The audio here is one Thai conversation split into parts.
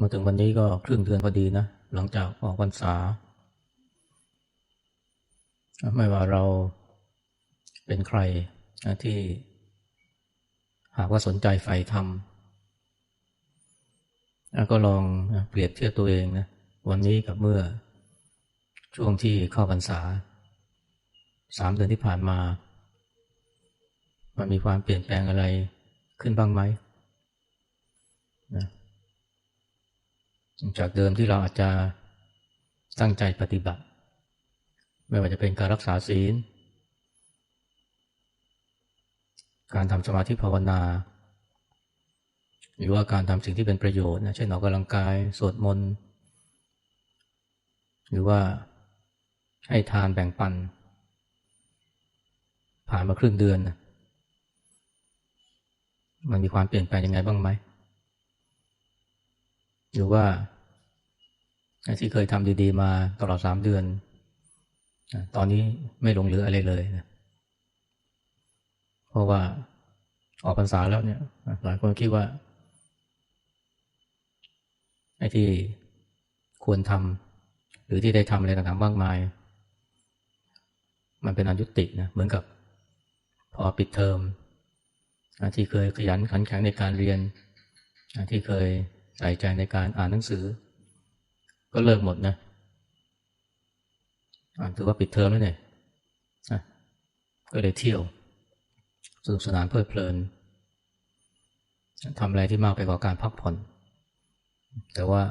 มาถึงวันนี้ก็ครึ่งเดือนพอดีนะ หลังจากออกพรรษา ไม่ว่าเราเป็นใครที่หากว่าสนใจใฝ่ธรรมก็ลองเปรียบเทียบตัวเองนะ วันนี้กับเมื่อช่วงที่เข้าพรรษาสามเดือนที่ผ่านมา มันมีความเปลี่ยนแปลงอะไรขึ้นบ้างไหมนะ จากเดิมที่เราอาจจะตั้งใจปฏิบัติ ไม่ว่าจะเป็นการรักษาศีล การทำสมาธิภาวนา หรือว่าการทำสิ่งที่เป็นประโยชน์นะเช่นออกกำลังกายสวดมนต์หรือว่าให้ทานแบ่งปัน ผ่านมาครึ่งเดือนนะมันมีความเปลี่ยนแปลงยังไงบ้างไหม หรือว่าที่เคยทำดีๆ มาตลอดสามเดือน ตอนนี้ไม่ลงเหลืออะไรเลยนะเพราะว่าออกพรรษาแล้วเนี่ย หลายคนคิดว่าไอ้ที่ควรทำหรือที่ได้ทำอะไรต่างๆมากมาย มันเป็นอนุตินะเหมือนกับพอปิดเทอมที่เคยขยันขันแข็งในการเรียนที่เคย ใส่ใจในการอ่านหนังสือ ก็เลิกหมดนะถือว่าปิดเทอมแล้วเนี่ยก็เลยเที่ยวสนุกสนานเพลิดเพลินทำอะไรที่มากไปกว่าการพักผ่อน แต่ว่า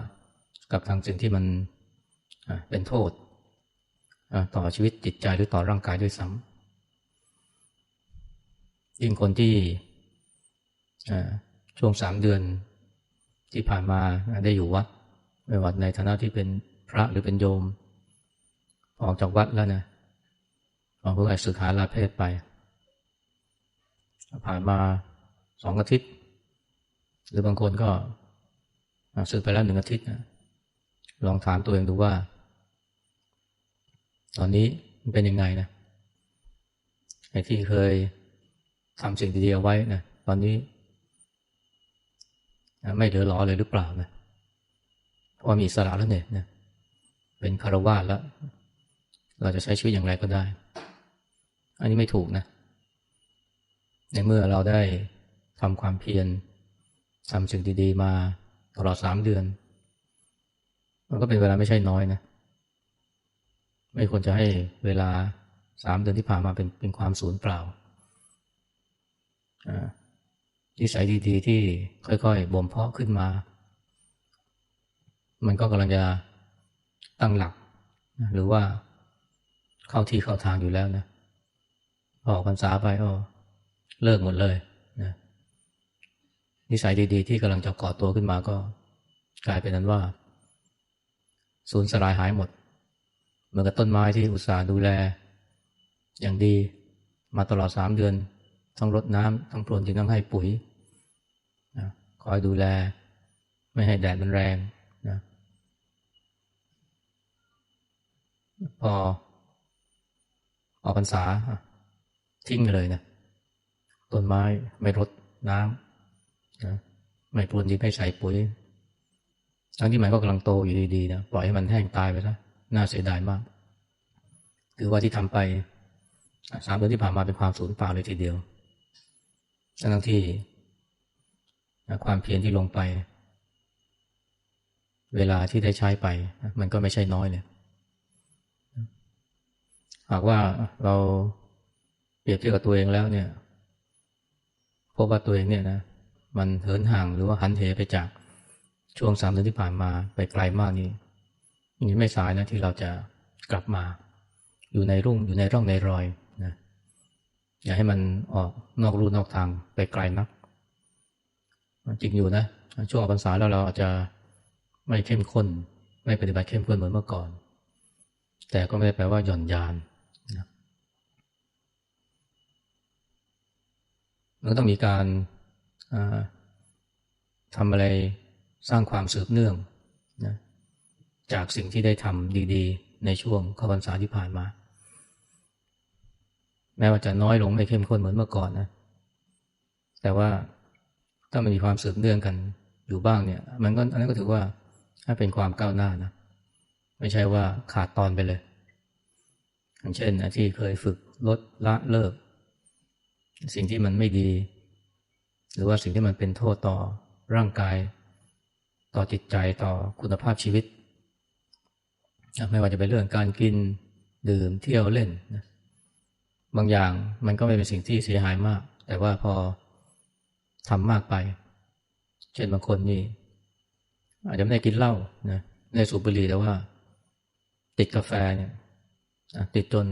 กับทางสิ่งที่มันเป็นโทษ ต่อชีวิตจิตใจหรือต่อร่างกายด้วยซ้ำยิ่งคนที่ช่วงสามเดือน ที่ผ่านมาได้อยู่วัด ไม่ว่าในฐานะที่เป็นพระหรือเป็นโยม ออกจากวัดแล้วนะออกเพื่อสึกหาลาเพศไป ผ่านมาสองอาทิตย์ หรือบางคนก็สึกไปแล้วหนึ่งอาทิตย์นะลองถามตัวเองดูว่า ตอนนี้มันเป็นยังไงนะไอ้ที่เคยทำสิ่งดีๆไว้นะตอนนี้ ไม่เหลือหลอเลยหรือเปล่านะเพราะมีสระแล้วเนี่ยนะเป็นคารวาสแล้ว เราจะใช้ชีวิตอย่างไรก็ได้ อันนี้ไม่ถูกนะ ในเมื่อเราได้ทำความเพียรทำสิ่งดีๆ มาตลอดสามเดือน มันก็เป็นเวลาไม่ใช่น้อยนะ ไม่ควรจะให้เวลาสามเดือนที่ผ่านมาเป็นเป็นความสูญเปล่า อ่า นิสัยดีๆที่ค่อยๆบ่มเพาะขึ้นมา มันก็กำลังจะตั้งหลัก หรือว่าเข้าที่เข้าทางอยู่แล้วนะออกพรรษาไปก็เลิกหมดเลยนะนิสัยดีๆ ที่กำลังจะก่อตัวขึ้นมาก็กลายเป็นนั้นว่าสูญสลายหายหมด เหมือนกับต้นไม้ที่อุตส่าห์ดูแล อย่างดีมาตลอดสามเดือน ทั้งรดน้ำทั้งพรวนดินทั้งให้ปุ๋ยนะคอยดูแล ไม่ให้แดดมันแรงนะพอออกพรรษา ทิ้งเลยนะต้นไม้ไม่รดน้ำนะไม่พรวนดินไม่ใส่ปุ๋ยทั้งที่มันก็กำลังโตอยู่ดีๆนะปล่อยให้มันแห้งตายไปซะน่าเสียดายมากคือว่าที่ทำไปสามเดือนที่ผ่านมาเป็นความสูญเปล่าเลยทีเดียว ทั้งที่ความเพียรที่ลงไป เวลาที่ได้ใช้ไป มันก็ไม่ใช่น้อยเลยหากว่าเราเปรียบเทียบกับตัวเองแล้วเนี่ยพบว่าตัวเองเนี่ยนะมันเหินห่างหรือว่าหันเหไปจากช่วงสามเดือนที่ผ่านมาไปไกลมากนี่นี่ไม่สายนะที่เราจะกลับมา อยู่ในรุ่งอยู่ในร่องในรอย อย่าให้มันออกนอกรูนอกทางไปไกลนัก จริงอยู่นะ ช่วงออกพรรษาแล้วเราอาจจะไม่เข้มข้น ไม่ปฏิบัติเข้มข้นเหมือนเมื่อก่อน แต่ก็ไม่ได้แปลว่าหย่อนยานนะมันต้องมีการทำอะไรสร้างความสืบเนื่องนะจากสิ่งที่ได้ทำดี ๆ ในช่วงข้าพรรษาที่ผ่านมา แม้ว่าจะน้อยลงไม่เข้มข้นเหมือนเมื่อก่อนนะ แต่ว่าถ้ามันมีความสืบเนื่องกันอยู่บ้างเนี่ย มันก็อันนั้นก็ถือว่าถ้าเป็นความก้าวหน้านะ ไม่ใช่ว่าขาดตอนไปเลย อย่างเช่นที่เคยฝึกลดละเลิก สิ่งที่มันไม่ดี หรือว่าสิ่งที่มันเป็นโทษต่อร่างกาย ต่อจิตใจต่อคุณภาพชีวิต ไม่ว่าจะเป็นเรื่องการกินดื่มเที่ยวเล่นนะ บางอย่างมันก็ไม่เป็นสิ่งที่เสียหายมาก แต่ว่าพอทำมากไป เช่นบางคนนี่อาจจะไม่ได้กินเหล้านะในสูบบุหรี่แต่ว่า ติดกาแฟเนี่ยติดจน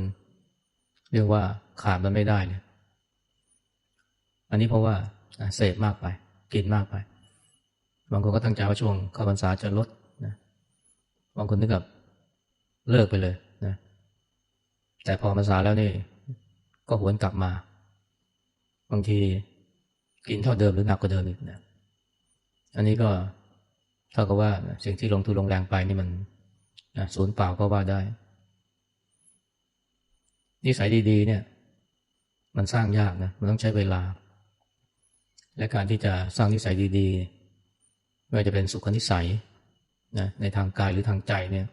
เรียกว่าขาดมันไม่ได้เลยอันนี้เพราะว่าเสพมากไป กินมากไป บางคนก็ตั้งใจว่าช่วงเข้าพรรษาจะลดนะบางคนนึกกับเลิกไปเลยนะแต่พอพรรษาแล้วนี่ ก็หวนกลับมา บางทีกินเท่าเดิมหรือหนักกว่าเดิมอีกนะอันนี้ก็เท่ากับว่าสิ่งที่ลงทุนลงแรงไปนี่มันนะศูนย์เปล่าก็ว่าได้ นิสัยดีๆ เนี่ย มันสร้างยากนะมันต้องใช้เวลา และการที่จะสร้างนิสัยดีๆไม่ว่าจะเป็นสุขนิสัยนะในทางกายหรือทางใจเนี่ย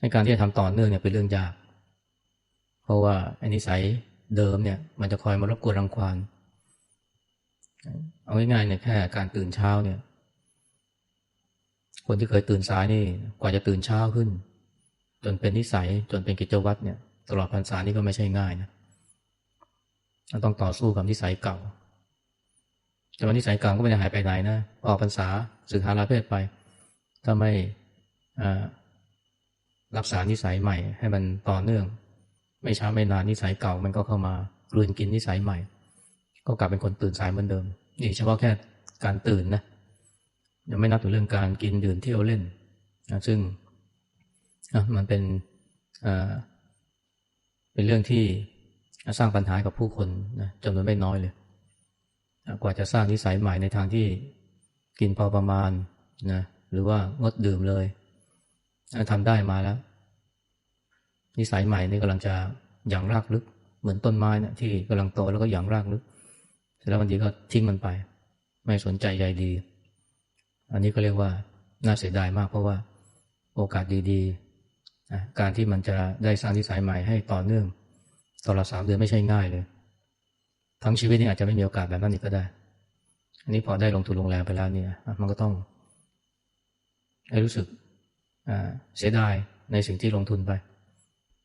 ในการที่จะทำต่อเนื่องเนี่ยเป็นเรื่องยาก เพราะว่าอนิสัยเดิมเนี่ย มันจะคอยมารบกวนรังควานเอาง่ายๆเนี่ยแค่การตื่นเช้าเนี่ย คนที่เคยตื่นสายนี่กว่าจะตื่นเช้าขึ้น จนเป็นนิสัยจนเป็นกิจวัตรเนี่ย ตลอดพรรษานี่ก็ไม่ใช่ง่ายนะต้องต่อสู้กับนิสัยเก่าแต่ว่านิสัยเก่าก็ไม่ได้หายไปไหนนะออกพรรษาสึกหาลาเพศไป ถ้าไม่รักษานิสัยใหม่ให้มันต่อเนื่อง ไม่ช้าไม่นานนิสัยเก่ามันก็เข้ามากลืนกินนิสัยใหม่ ก็กลับเป็นคนตื่นสายเหมือนเดิมนี่เฉพาะแค่การตื่นนะยังไม่นับถึงเรื่องการกินดื่มเที่ยวเล่นนะซึ่งมันเป็นเป็นเรื่องที่สร้างปัญหากับผู้คนนะจำนวนไม่น้อยเลยกว่าจะสร้างนิสัยใหม่ในทางที่กินพอประมาณนะหรือว่างดดื่มเลยทำได้มาแล้ว นิสัยใหม่นี่กำลังจะหยั่งรากลึก เหมือนต้นไม้นะที่กำลังโตแล้วก็หยั่งรากลึก เสร็จแล้วบางทีก็ทิ้งมันไป ไม่สนใจใยดี อันนี้ก็เรียกว่าน่าเสียดายมากเพราะว่าโอกาสดีๆการที่มันจะได้สร้างนิสัยใหม่ให้ต่อเนื่องตลอดสามเดือนไม่ใช่ง่ายเลย ทั้งชีวิตนี้อาจจะไม่มีโอกาสแบบนั้นอีกก็ได้ อันนี้พอได้ลงทุนลงแรงไปแล้วเนี่ยมันก็ต้องให้รู้สึกเสียดายในสิ่งที่ลงทุนไป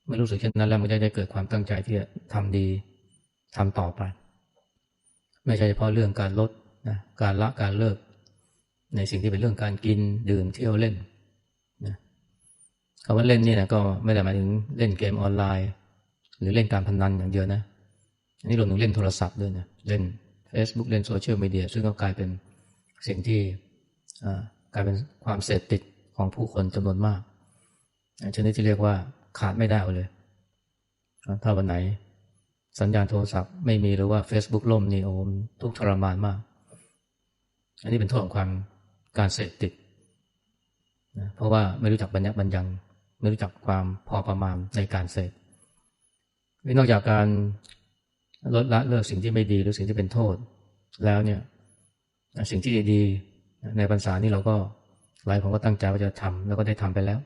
ไม่รู้สึกเช่นนั้นแล้วมันจะได้เกิดความตั้งใจที่จะทำดีทำต่อไป ไม่ใช่เฉพาะเรื่องการลดนะการละการเลิก ในสิ่งที่เป็นเรื่องการกินดื่มเที่ยวเล่นนะคำว่าเล่นนี่นะก็ไม่ได้หมายถึงเล่นเกมออนไลน์ หรือเล่นการพนนันอย่างเดียวนะอันนี้รวมถึงเล่นโทรศัพท์ด้วยนะเล่น Facebook เล่นโซเชียลมีเดียซึ่งก็กลายเป็นสิ่งที่กลายเป็นความเสพติดของผู้คนจำนวนมากชนิดที่เรียกว่า ขาดไม่ได้เลย ถ้าวันไหน สัญญาณโทรศัพท์ไม่มีหรือว่า Facebook ล่มนี่โอมทุกทรมานมาก อันนี้เป็นโทษของความการเสพติดนะเพราะว่าไม่รู้จักบัญญัติบัญญัง ไม่รู้จักความพอประมาณในการเสพนอกจากการลดละเลิกสิ่งที่ไม่ดีหรือสิ่งที่เป็นโทษ แล้วเนี่ย สิ่งที่ดีๆในพรรษานี้เราก็หลายคนก็ตั้งใจว่าจะทำแล้วก็ได้ทำไปแล้ว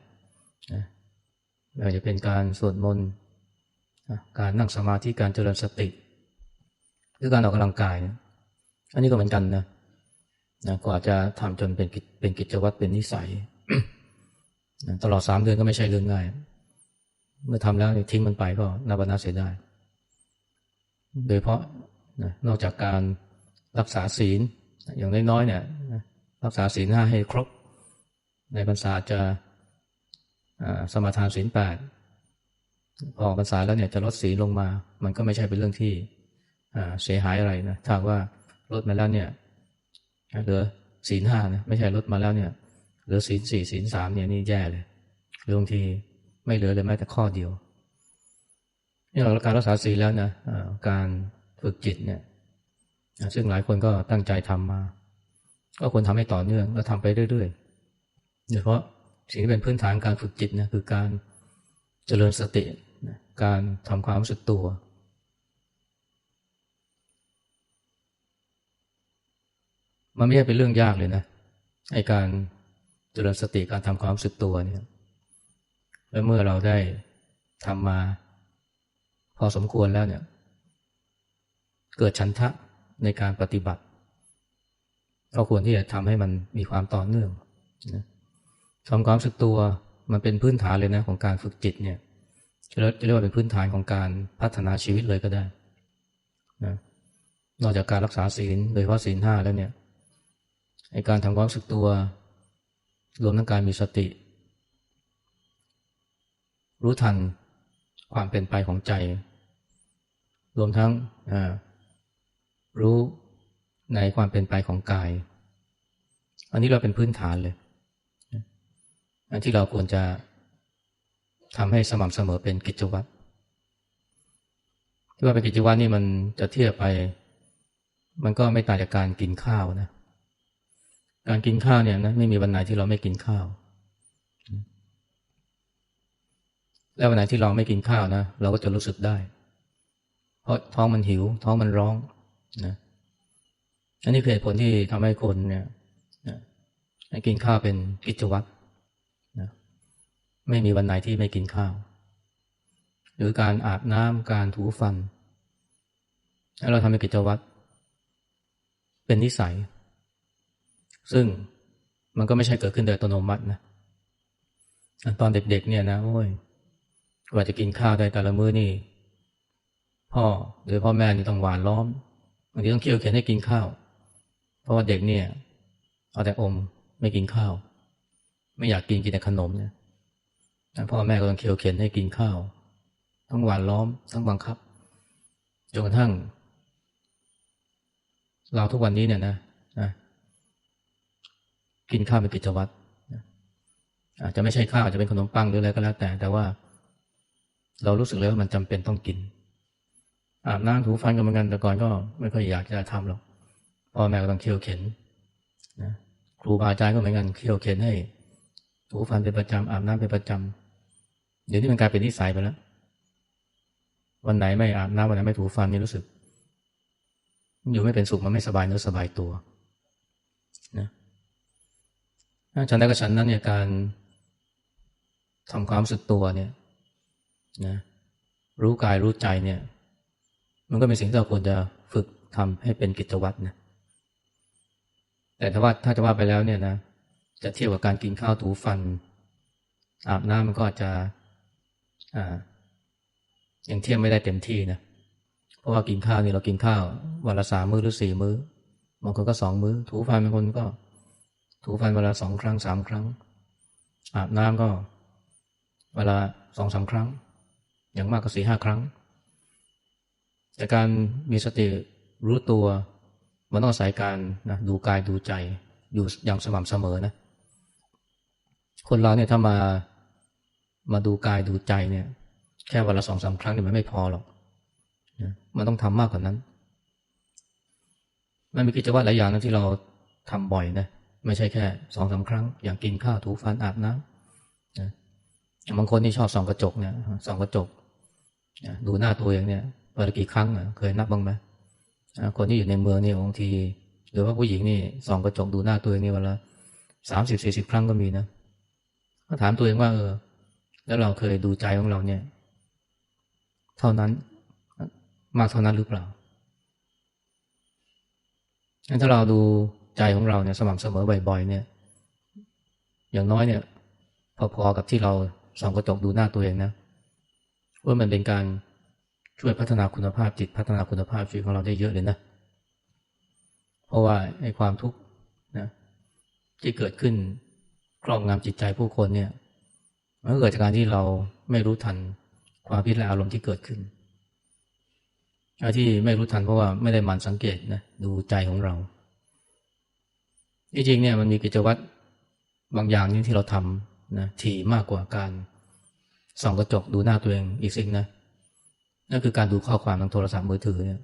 นะไม่ว่าจะเป็นการสวดมนต์การนั่งสมาธิการเจริญสติ หรือการออกกำลังกายนะอันนี้ก็เหมือนกันนะนะกว่าจะทำจนเป็นเป็นกิจวัตรเป็นนิสัยตลอดสามเดือนก็ไม่ใช่เรื่องง่าย เมื่อทำแล้วทิ้งมันไปก็นับนาเสียได้โดยเพราะนะนอกจากการรักษาศีลอย่างน้อยๆเนี่ยรักษาศีลห้าให้ครบ ในพรรษาจะ สมาทานศีลแปดพอพรรษาแล้วเนี่ยจะลดศีลลงมา มันก็ไม่ใช่เป็นเรื่องที่เสียหายอะไรนะถ้าว่าลดมาแล้วเนี่ยเหลือศีลห้านะไม่ใช่ลดมาแล้วเนี่ยเหลือศีลสี่ศีลสามเนี่ยนี่แย่เลยหรือบางทีไม่เหลือเลยแม้แต่ข้อเดียวนี่เราการรักษาศีลแล้วนะการฝึกจิตเนี่ยซึ่งหลายคนก็ตั้งใจทำมา ก็ควรทำให้ต่อเนื่องแล้วทำไปเรื่อยๆโดยเฉพาะ สิ่งที่เป็นพื้นฐานการฝึกจิตนะคือการเจริญสตินะการทำความรู้สึกตัว มันไม่ใช่เป็นเรื่องยากเลยนะไอการเจริญสติการทำความรู้สึกตัวเนี่ยและเมื่อเราได้ทำมาพอสมควรแล้วเนี่ย เกิดฉันทะในการปฏิบัติ ก็ควรที่จะทำให้มันมีความต่อเนื่องนะ ทำความรู้สึกตัวมันเป็นพื้นฐานเลยนะของการฝึกจิตเนี่ยจะเรียกว่าเป็นพื้นฐานของการพัฒนาชีวิตเลยก็ได้นะนอกจากการรักษาศีลโดยเฉพาะศีลห้าแล้วเนี่ยในการทำความรู้สึกตัว รวมทั้งการมีสติ รู้ทันความเป็นไปของใจ รวมทั้งรู้ในความเป็นไปของกาย อันนี้เราเป็นพื้นฐานเลย ที่เราควรจะทำให้สม่ำเสมอเป็นกิจวัตรที่ว่าเป็นกิจวัตรนี่มันจะเทียบไป มันก็ไม่ต่างจากการกินข้าวนะ การกินข้าวเนี่ยนะไม่มีวันไหนที่เราไม่กินข้าว แล้ววันไหนที่เราไม่กินข้าวนะเราก็จะรู้สึกได้ เพราะท้องมันหิว ท้องมันร้องนะอันนี้คือเหตุผลที่ทำให้คนเนี่ยกินข้าวเป็นกิจวัตร ไม่มีวันไหนที่ไม่กินข้าว หรือการอาบน้ำการถูฟันให้เราทำเป็นกิจวัตรเป็นนิสัย ซึ่งมันก็ไม่ใช่เกิดขึ้นโดยอัตโนมัตินะตอนเด็กๆเนี่ยนะโอ้ยกว่าจะกินข้าวได้แต่ละมื้อนี่ พ่อหรือพ่อแม่นี่ต้องหวานล้อมบางทีต้องเคี่ยวเข็นให้กินข้าว เพราะว่าเด็กเนี่ย เอาแต่อมไม่กินข้าว ไม่อยากกินกินแต่ขนมเนี่ย พ่อแม่ก็ต้องเคี่ยวเข็นให้กินข้าว ทั้งหวานล้อม ทั้งบังคับจนกระทั่ง เราทุกวันนี้เนี่ยนะนะกินข้าวเป็นกิจวัตรอาจจะไม่ใช่ข้าวอาจจะเป็นขนมปังหรืออะไรก็แล้วแต่ แต่ว่า เรารู้สึกแล้วมันจำเป็นต้องกินอาบน้ำถูฟันกันเหมือนกันแต่ก่อนก็ไม่ค่อยอยากจะทำหรอกพ่อแม่ก็ต้องเคี่ยวเข็นนะครูบาอาจารย์ก็เหมือนกันเคี่ยวเข็นให้ถูฟันเป็นประจำอาบน้ำเป็นประจำ ดี๋ยวนี้มันกลายเป็นนิสัยไปแล้ว วันไหนไม่อาบน้ำวันไหนไม่ถูฟันนี่รู้สึก อยู่ไม่เป็นสุขมันไม่สบายเนื้อสบายตัวนะฉันได้กับฉันนั้นเนี่ยการทำความรู้สึกตัวเนี่ยนะรู้กายรู้ใจเนี่ย มันก็เป็นสิ่งที่เราควรจะฝึกทำให้เป็นกิจวัตรนะแต่ถ้าว่าถ้าจะว่าไปแล้วเนี่ยนะจะเทียบกับการกินข้าวถูฟันอาบน้ำมันก็อาจจะ ยังเทียบไม่ได้เต็มที่นะเพราะว่ากินข้าวนี่เรากินข้าววันละสามมื้อหรือสี่มื้อบางคนก็สองมื้อ ถูฟันบางคนก็ ถูฟันเวลาสองครั้งสามครั้ง อาบน้ำก็ เวลาสองสาครั้ง อย่างมากก็สี่ห้าครั้ง แต่การมีสติรู้ตัวมันต้องอาศัยการนะดูกายดูใจอยู่อย่างสม่ำเสมอนะ คนเราเนี่ยถ้ามา มาดูกายดูใจเนี่ย แค่วันละสองสาครั้งเนี่ยมันไม่พอหรอกนะมันต้องทำมากกว่านั้น มันมีกิจวัตรหลายอย่างนะที่เราทำบ่อยนะไม่ใช่แค่สองสาครั้ง อย่างกินข้าวถูฟันอาบน้ำนะบางคนที่ชอบส่องกระจกเนี่ยส่องกระจกดูหน้าตัวเองเนี่ยวันละกี่ครั้งอะเคยนับบ้างไหมคนที่อยู่ในเมืองนี่บางทีหรือว่าผู้หญิงนี่ส่องกระจกดูหน้าตัวเองนี่วันละสามสิบสี่สิบครั้งก็มีนะก็ถามตัวเองว่าเออ แล้วเราเคยดูใจของเราเนี่ย เท่านั้น มากเท่านั้นหรือเปล่าถ้าเราดูใจของเราเนี่ยสม่ำเสมอบ่อยๆ เนี่ย อย่างน้อยเนี่ย พอๆกับที่เราส่องกระจกดูหน้าตัวเองนะว่ามันเป็นการช่วยพัฒนาคุณภาพจิตพัฒนาคุณภาพชีวิตของเราได้เยอะเลยนะ เพราะว่าไอ้ความทุกข์นะที่เกิดขึ้นครอบงำจิตใจผู้คนเนี่ย มันเกิดจากการที่เราไม่รู้ทันความพิดและอารมณ์ที่เกิดขึ้นที่ไม่รู้ทันเพราะว่าไม่ได้มันสังเกตนะดูใจของเราที่จริงเนี่ยมันมีกิจวัตรบางอย่างนี่ที่เราทำนะถี่มากกว่าการส่องกระจกดูหน้าตัวเองอีกสิ่งนะนั่นคือการดูข้อความทางโทรศัพท์มือถือเนี่ย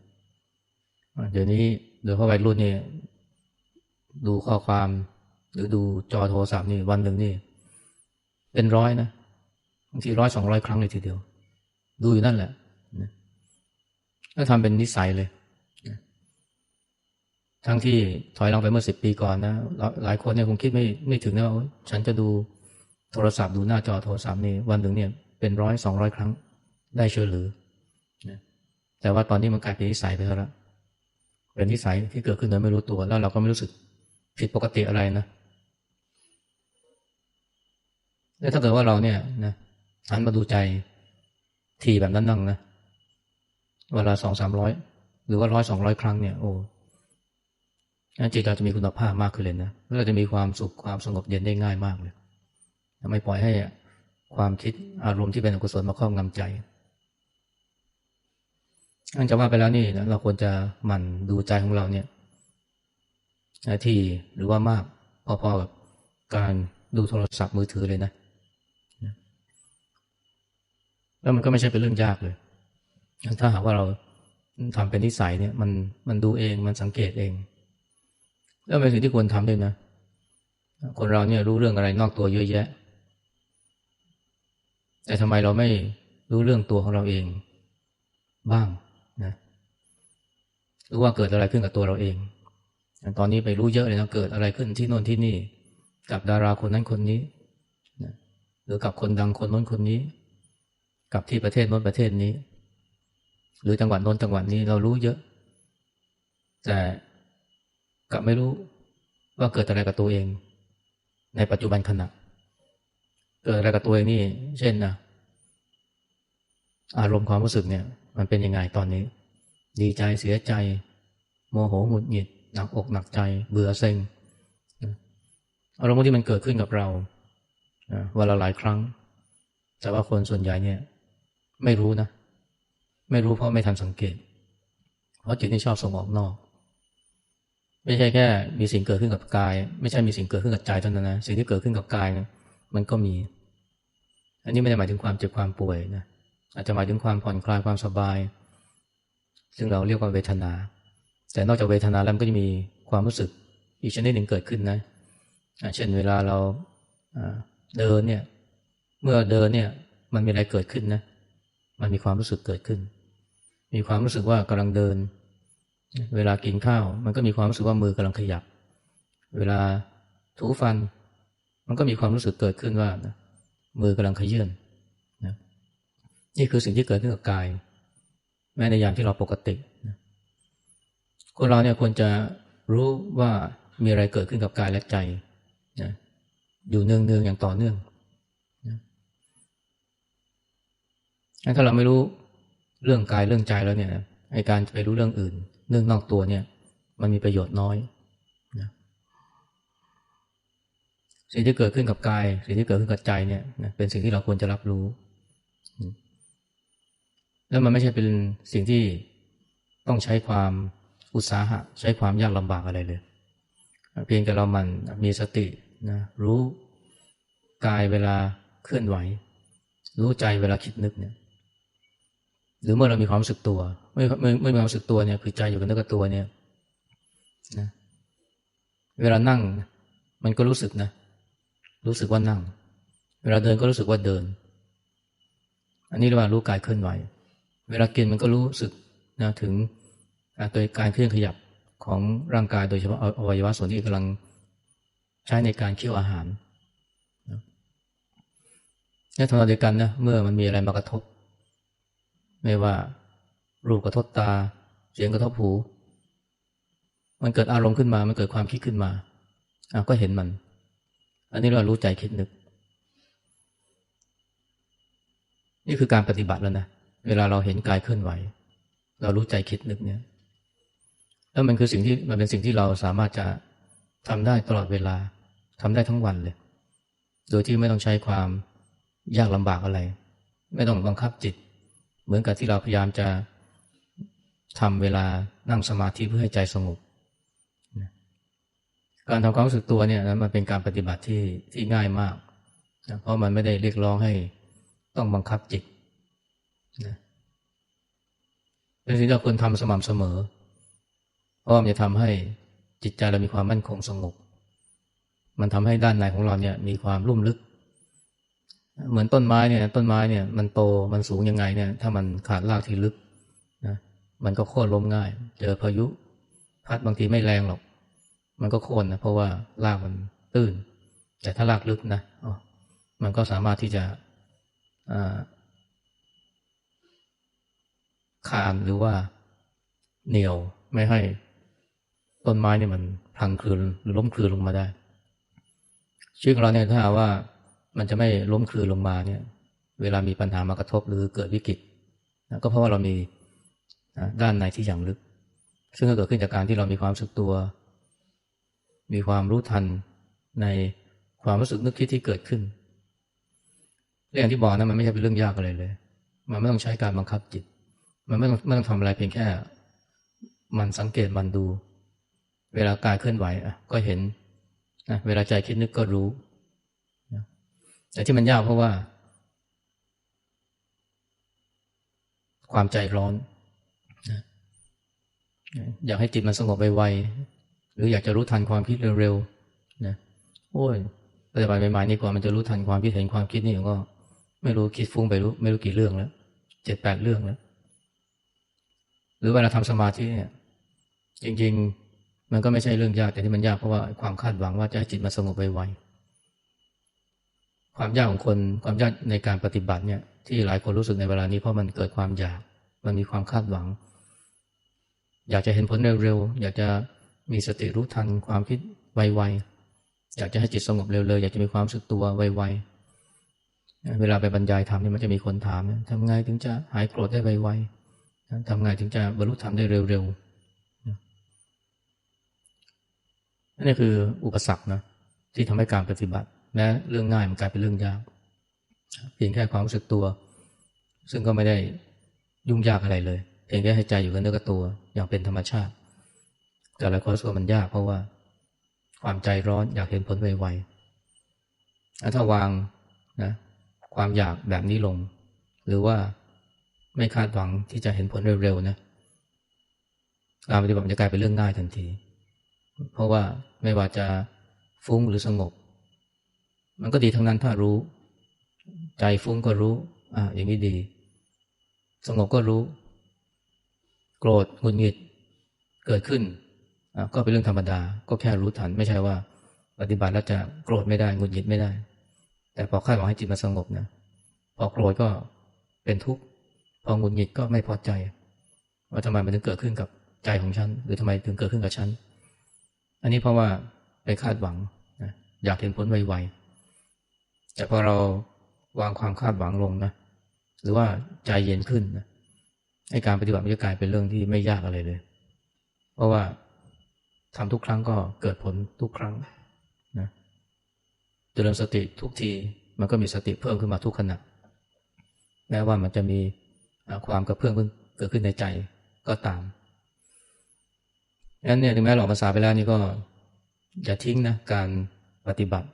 เดี๋ยวนี้โดยเฉพาะวัยรุ่นเนี่ยดูข้อความหรือดูจอโทรศัพท์นี่วันหนึ่งนี่ เป็นร้อยนะบางทีร้อยสองร้อยครั้งเลยทีเดียว ดูอยู่นั่นแหละแล้วทำเป็นนิสัยเลยทั้งที่ถอยหลังไปเมื่อสิบปีก่อนนะหลายคนเนี่ยคงคิดไม่ไม่ถึงนะว่าฉันจะดูโทรศัพท์ดูหน้าจอโทรศัพท์นี่วันหนึ่งเนี่ยเป็นร้อยสองร้อยครั้งได้เชื่อหรือแต่ว่าตอนนี้มันกลายเป็นนิสัยไปแล้วเป็นนิสัยที่เกิดขึ้นโดยไม่รู้ตัวแล้วเราก็ไม่รู้สึกผิดปกติอะไรนะ แล้วถ้าเกิดว่าเราเนี่ยนะหันมาดูใจทีแบบนั้นนั่งนะเวลาสองสามร้อยหรือว่าร้อยสองร้อยครั้งเนี่ยโอ้จิตเราจะมีคุณภาพมากขึ้นเลยนะแล้วเราจะมีความสุขความสงบเย็นได้ง่ายมากเลยไม่ปล่อยให้ความคิดอารมณ์ที่เป็นอกุศลมาครอบงำใจอันจะว่าไปแล้วนี่นะเราควรจะหมั่นดูใจของเราเนี่ยทีหรือว่ามากพอๆกับการดูโทรศัพท์มือถือเลยนะ แล้วมันก็ไม่ใช่เป็นเรื่องยากเลย ถ้าหากว่าเราทำเป็นนิสัยเนี่ย มันมันดูเองมันสังเกตเอง แล้วเป็นสิ่งที่ควรทำด้วยนะ คนเราเนี่ยรู้เรื่องอะไรนอกตัวเยอะแยะ แต่ทำไมเราไม่รู้เรื่องตัวของเราเอง บ้างนะรู้ว่าเกิดอะไรขึ้นกับตัวเราเองตอนนี้ไปรู้เยอะเลยนะเกิดอะไรขึ้นที่โน่นที่นี่ กับดาราคนนั้นคนนี้นะหรือกับคนดังคนโน้นคนนี้ กับที่ประเทศโน้นประเทศนี้ หรือจังหวัดโน้นจังหวัดนี้เรารู้เยอะ แต่กลับไม่รู้ว่าเกิดอะไรกับตัวเอง ในปัจจุบันขณะเกิดอะไรกับตัวเองนี่ เช่นนะอารมณ์ความรู้สึกเนี่ย มันเป็นยังไงตอนนี้ ดีใจเสียใจ โมโหหงุดหงิดหนักอกหนักใจ เบื่อเซ็งอารมณ์ที่มันเกิดขึ้นกับเราเวลาหลายครั้ง แต่ว่าคนส่วนใหญ่เนี่ย ไม่รู้นะ ไม่รู้เพราะไม่ทันสังเกต เพราะจิตนี่ชอบส่งออกนอก ไม่ใช่แค่ มีสิ่งเกิดขึ้นกับกาย ไม่ใช่มีสิ่งเกิดขึ้นกับใจเท่านั้นนะสิ่งที่เกิดขึ้นกับกายนะมันก็มี อันนี้ไม่ได้หมายถึงความเจ็บความป่วยนะอาจจะหมายถึงความผ่อนคลายความสบาย ซึ่งเราเรียกว่าเวทนา แต่นอกจากเวทนาแล้วมันก็จะมีความรู้สึกอีกชนิดหนึ่งเกิดขึ้นนะเช่นเวลาเราเดินเนี่ย เมื่อเดินเนี่ย มันมีอะไรเกิดขึ้นนะ มันมีความรู้สึกเกิดขึ้น มีความรู้สึกว่ากำลังเดิน เวลากินข้าว มันก็มีความรู้สึกว่ามือกำลังขยับ เวลาถูฟัน มันก็มีความรู้สึกเกิดขึ้นว่านะมือกำลังขยื่นนะนี่คือสิ่งที่เกิดขึ้นกับกาย แม้ในยามที่เราปกตินะคนเราเนี่ยควรจะรู้ว่ามีอะไรเกิดขึ้นกับกายและใจนะอยู่เนืองๆอย่างต่อเนื่อง ถ้าเราไม่รู้เรื่องกายเรื่องใจแล้วเนี่ยไอการไปรู้เรื่องอื่น เรื่องนอกตัวเนี่ย มันมีประโยชน์น้อยนะสิ่งที่เกิดขึ้นกับกาย สิ่งที่เกิดขึ้นกับใจเนี่ยเป็นสิ่งที่เราควรจะรับรู้ แล้วมันไม่ใช่เป็นสิ่งที่ต้องใช้ความอุตสาหะ ใช้ความยากลำบากอะไรเลย เพียงแต่เรามันมีสตินะรู้กายเวลาเคลื่อนไหว รู้ใจเวลาคิดนึกเนี่ย หรือเมื่อเรามีความรู้สึกตัวไม่ไม่ไม่มีความรู้สึกตัวเนี่ยคือใจอยู่กับเนื้อกับตัวเนี่ยนะเวลานั่งมันก็รู้สึกนะ รู้สึกว่านั่ง เวลาเดินก็รู้สึกว่าเดิน อันนี้เรียกว่ารู้กายเคลื่อนไหว เวลากินมันก็รู้สึกนะถึงตัวการเคลื่อนขยับของร่างกายโดยเฉพาะอวัยวะส่วนที่กำลังใช้ในการเคี่ยวอาหารและทำนองเดียวกันนะเมื่อมันมีอะไรมากระทบ ไม่ว่ารูปกระทบตา เสียงกระทบหู มันเกิดอารมณ์ขึ้นมา มันเกิดความคิดขึ้นมาอาก็เห็นมัน อันนี้เรารู้ใจคิดนึก นี่คือการปฏิบัติแล้วนะ เวลาเราเห็นกายเคลื่อนไหว เรารู้ใจคิดนึกเนี่ย แล้วมันคือสิ่งที่มันเป็นสิ่งที่เราสามารถจะทำได้ตลอดเวลาทำได้ทั้งวันเลย โดยที่ไม่ต้องใช้ความยากลำบากอะไร ไม่ต้องบังคับจิต เหมือนกับที่เราพยายามจะทำเวลานั่งสมาธิเพื่อให้ใจสงบการทำความรู้สึกตัวเนี่ยนะมันเป็นการปฏิบัติที่ที่ง่ายมากนะเพราะมันไม่ได้เรียกร้องให้ต้องบังคับจิตนะเป็นสิ่งที่เราควรทำสม่ำเสมอ เพราะมันจะทำให้จิตใจเรามีความมั่นคงสงบ มันทำให้ด้านในของเราเนี่ยมีความรุ่มลึก เหมือนต้นไม้เนี่ย ต้นไม้เนี่ย มันโตมันสูงยังไงเนี่ย ถ้ามันขาดรากที่ลึกนะมันก็โค่นล้มง่าย เจอพายุ พัดบางทีไม่แรงหรอก มันก็โค่นนะเพราะว่ารากมันตื้น แต่ถ้ารากลึกนะมันก็สามารถที่จะคานหรือว่าเหนียวไม่ให้ต้นไม้เนี่ยมันพังคลืนหรือล้มคลืนลงมาได้ชีวิตของเราเนี่ยถ้าว่า มันจะไม่ล้มคลืนลงมาเนี่ย เวลามีปัญหามากระทบหรือเกิดวิกฤตก็เพราะว่าเรามีด้านในที่อย่างลึก ซึ่งก็เกิดขึ้นจากการที่เรามีความสึกตัว มีความรู้ทันในความรู้สึกนึกคิดที่เกิดขึ้นเรื่องที่บอกนะมันไม่ใช่เป็นเรื่องยากอะไรเลย มันไม่ต้องใช้การบังคับจิต มันไม่ต้องไม่ต้องทำอะไรเพียงแค่ มันสังเกตมันดู เวลากายเคลื่อนไหวอะก็เห็นนะเวลาใจคิดนึกก็รู้ แต่ที่มันยากเพราะว่า ความใจร้อนนะอยากให้จิตมันสงบไวๆหรืออยากจะรู้ทันความคิดเร็วๆนะโอ้ยปฏิบัติใหม่ๆนี่กว่ามันจะรู้ทันความคิดเห็นความคิดนี่ก็ ไม่รู้คิดฟุ้งไปรู้ ไม่รู้กี่เรื่องแล้วเจ็ดแปดเรื่องแล้วหรือเวลาทำสมาธิเนี่ยจริง ๆ มันก็ไม่ใช่เรื่องยากแต่ที่มันยากเพราะว่าความคาดหวังว่าจะให้จิตมาสงบไวๆ ความยากของคนความยากในการปฏิบัติเนี่ยที่หลายคนรู้สึกในเวลานี้เพราะมันเกิดความอยาก มันมีความคาดหวัง อยากจะเห็นผลเร็วๆอยากจะมีสติรู้ทันความคิดไวๆอยากจะให้จิตสงบเร็วๆอยากจะมีความสึกตัวไวๆเวลาไปบรรยายธรรมนี่มันจะมีคนถามทำไงถึงจะหายโกรธได้ไวๆทำไงถึงจะบรรลุธรรมได้เร็วๆนั่นคืออุปสรรคนะที่ทำให้การปฏิบัติ แม้เรื่องง่ายมันกลายเป็นเรื่องยากเพียงแค่ความรู้สึกตัว ซึ่งก็ไม่ได้ยุ่งยากอะไรเลย เพียงแค่ให้ใจอยู่กับเนื้อกับตัวอย่างเป็นธรรมชาติ แต่ลายคนรู้สึกมันยากเพราะว่า ความใจร้อนอยากเห็นผลไวๆถ้าวางนะความอยากแบบนี้ลง หรือว่าไม่คาดหวังที่จะเห็นผลเร็วๆนะการปฏิบัติจะกลายเป็นเรื่องง่ายทันที เพราะว่าไม่ว่าจะฟุ้งหรือสงบ มันก็ดีทั้งนั้นถ้ารู้ ใจฟุ้งก็รู้ อ่าอย่างนี้ดี สงบก็รู้ โกรธหงุดหงิดเกิดขึ้นก็เป็นเรื่องธรรมดา ก็แค่รู้ทัน ไม่ใช่ว่า ปฏิบัติแล้วจะโกรธไม่ได้หงุดหงิดไม่ได้ แต่พอคาดหวังให้จิตมาสงบนะพอโกรธก็เป็นทุกข์พอหงุดหงิดก็ไม่พอใจ ว่าทำไมมันถึงเกิดขึ้นกับใจของฉัน หรือทำไมถึงเกิดขึ้นกับฉัน อันนี้เพราะว่าไปคาดหวังนะอยากเห็นผลไวๆ แต่พอเราวางความคาดหวังลงนะหรือว่าใจเย็นขึ้นนะให้การปฏิบัติมันจะกลายเป็นเรื่องที่ไม่ยากอะไรเลย เพราะว่าทำทุกครั้งก็เกิดผลทุกครั้งนะเจริญสติทุกทีมันก็มีสติเพิ่มขึ้นมาทุกขณะแม้ว่ามันจะมีความกระเพื่อมเกิดขึ้นในใจก็ตามงั้นเนี่ยถึงแม้หลอกภาษาไปแล้วนี่ก็อย่าทิ้งนะการปฏิบัติ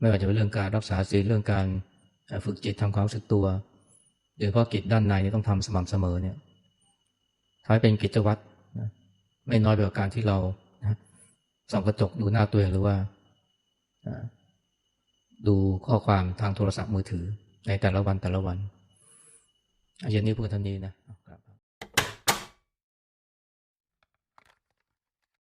ไม่ว่าจะเป็นเรื่องการรักษาศีลเรื่องการฝึกจิตทำความรู้สึกตัวโดยเฉพาะกิจด้านในนี่ต้องทำสม่ำเสมอเนี่ยท้ายเป็นกิจวัตรไม่น้อยไปกว่าการที่เราส่องกระจกดูหน้าตัวเองหรือว่าดูข้อความทางโทรศัพท์มือถือในแต่ละวันแต่ละวันอาจารย์นี้พูดทันนี้นะครับ